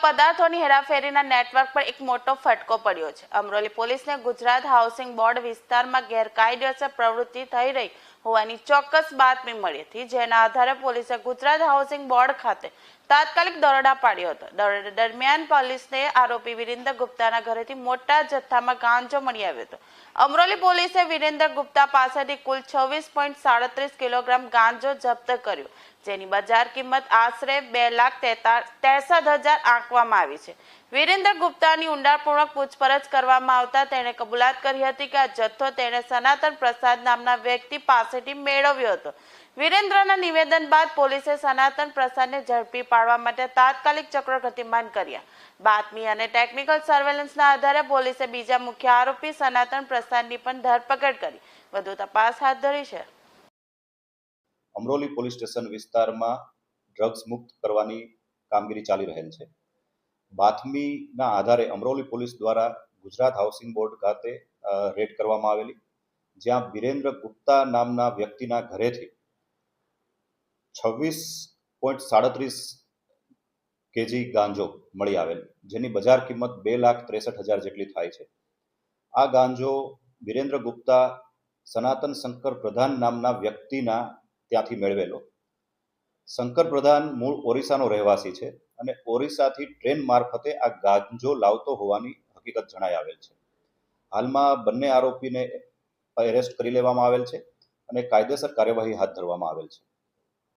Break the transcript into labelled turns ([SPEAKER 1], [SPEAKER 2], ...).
[SPEAKER 1] પદાર્થોની હેરાફેરીના નેટવર્ક પર એક મોટો ફટકો પડ્યો છે. અમરોલી પોલીસને ગુજરાત હાઉસિંગ બોર્ડ વિસ્તારમાં ગેરકાયદેસર પ્રવૃત્તિ થઈ રહી હોવાની ચોક્કસ બાતમી મળી હતી, જેના આધારે પોલીસે ગુજરાત હાઉસિંગ બોર્ડ ખાતે તાત્કાલિક દરોડા પાડ્યો હતો. દરોડા દરમિયાન પોલીસને આરોપી વિરેન્દ્ર ગુપ્તાના ઘરેથી મોટા જથ્થામાં ગાંજો મળી આવ્યો હતો. અમરોલી પોલીસે વિરેન્દ્ર ગુપ્તા પાસેથી કુલ છવ્વીસ પોઈન્ટ સાડત્રીસ કિલોગ્રામ ગાંજો જપ્ત કર્યો, જેની બજાર કિંમત આશરે બે લાખ તેસઠ હજાર આંકવામાં આવી છે. વિરેન્દ્ર ગુપ્તાની ઊંડાણપૂર્વક પૂછપરછ કરવામાં આવતા તેણે કબૂલાત કરી હતી કે આ જથ્થો તેણે સનાતન પ્રસાદ નામના વ્યક્તિ પાસેથી મેળવ્યો હતો. વિરેન્દ્રના નિવેદન બાદ પોલીસે સનાતન પ્રસાદને ઝડપી પાડવા માટે તાત્કાલિક ચક્રો ગતિમાન કર્યા. બાતમી અને ટેકનિકલ સર્વેલન્સના આધારે પોલીસે બીજા મુખ્ય આરોપી સનાતન પ્રસાદની પણ ધરપકડ કરી. વધુ તપાસ હાથ ધરી છે.
[SPEAKER 2] અમરોલી પોલીસ સ્ટેશન વિસ્તારમાં ડ્રગ્સ મુક્ત કરવાની કામગીરી ચાલી રહેલ છે. બાતમીના આધારે અમરોલી પોલીસ દ્વારા ગુજરાત હાઉસિંગ બોર્ડ ખાતે રેડ કરવામાં આવેલી, જ્યાં બિરેન્દ્ર ગુપ્તા નામના વ્યક્તિના ઘરેથી છવ્વીસ પોઈન્ટ સાડત્રીસ કેજી ગાંજો મળી આવેલ, જેની બજાર કિંમત બે લાખ ત્રેસઠ હજાર જેટલી થાય છે. આ ગાંજો બિરેન્દ્ર ગુપ્તા સનાતન શંકર પ્રધાન નામના વ્યક્તિના ત્યાંથી મેળવેલો. શંકર પ્રધાન મૂળ ઓરિસ્સાનો રહેવાસી છે અને ઓરિસ્સાથી ટ્રેન મારફતે આ ગાંજો લાવતો હોવાની હકીકત જણાઈ આવેલ છે. હાલમાં બંને આરોપીને એરેસ્ટ કરી લેવામાં આવેલ છે અને કાયદેસર કાર્યવાહી હાથ ધરવામાં આવેલ છે.